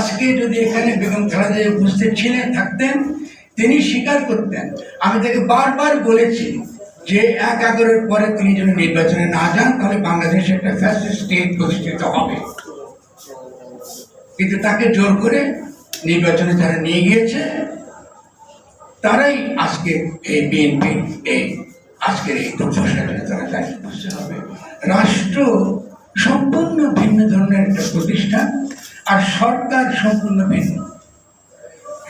আজকে যদি এখানে বেগম খালেদা উপস্থিত ছিলেন, থাকতেন, তিনি স্বীকার করতেন। আমি তাকে বারবার বলেছি যে এক এগারোর পরে তিনি যদি নির্বাচনে না যান, তাহলে বাংলাদেশে একটা ফ্যাসিস্ট স্টেট প্রতিষ্ঠিত হবে। কিন্তু তাকে জোর করে নির্বাচনে যারা নিয়ে গিয়েছে, তারাই আজকে এই বিএনপি এই আজকের এই দুর্দশাটা তারা দায়িত্ব হবে রাষ্ট্র আর সরকার সম্পূর্ণ ভিন্ন।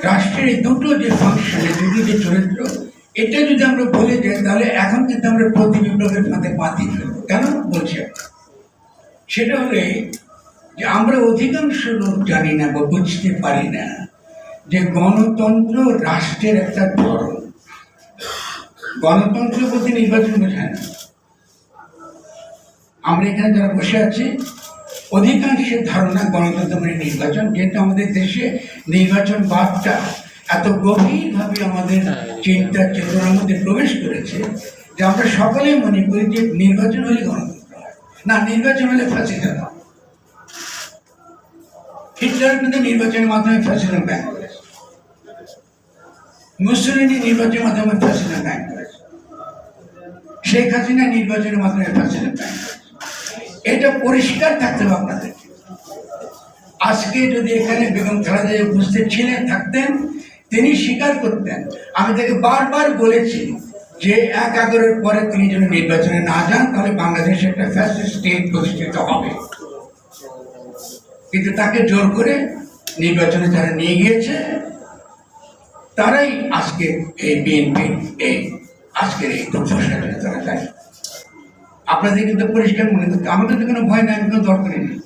রাষ্ট্রের দুটো যে ফাংশন দুটো যে চরিত্র, এটা যদি আমরা বলে যাই, তাহলে এখন কিন্তু আমরা প্রতি বিপ্লবের ফাঁদে পা দিয়ে কেন? বলছি? সেটা হলে যে আমরা অধিকাংশ লোক জানি না বা বুঝতে পারি না যে গণতন্ত্র রাষ্ট্রের একটা ধরন। গণতন্ত্র বলতে নির্বাচন বোঝায় না। আমরা এখানে যারা বসে আছি অধিকাংশের ধারণা গণতন্ত্র মানে নির্বাচন যেহেতু আমাদের দেশে নির্বাচন বাদটা এত গভীরভাবে আমাদের চিন্তা চেতনার মধ্যে প্রবেশ করেছে যে আমরা সকলেই মনে করি যে নির্বাচন হলে গণতন্ত্র হয়। না নির্বাচন হলে ফাঁসিটা হয়। হিটলার কিন্তু নির্বাচনের মাধ্যমে ফ্যাসিজম ব্যান করেছে। মুসলিনী নির্বাচনের মাধ্যমে ফ্যাসিজম ব্যান করেছে। শেখ হাসিনা নির্বাচনের মাধ্যমে ফ্যাসিজম ব্যান করেছে। এটা পরিষ্কার থাকতে হবে আপনাদের। আজকে যদি এখানে বেগম খালেদা উপস্থিত ছিলেন, থাকতেন, তিনি স্বীকার করতেন। আমি তাকে বারবার বলেছি যে এক এগারোর পরে তিনি যদি নির্বাচনে না যান, তাহলে বাংলাদেশে একটা ফ্যাসিস্ট স্টেট প্রতিষ্ঠিত হবে। কিন্তু তাকে জোর করে নির্বাচনে যারা নিয়ে গিয়েছে, তারাই আজকে এই বিএনপি, এই আজকের এই দুর্দশাটা তারা দায়ী। আপনাদের কিন্তু পরিষ্কার মনে আমাদের তো কোনো ভয় নাই কোনো দরকারই নেই।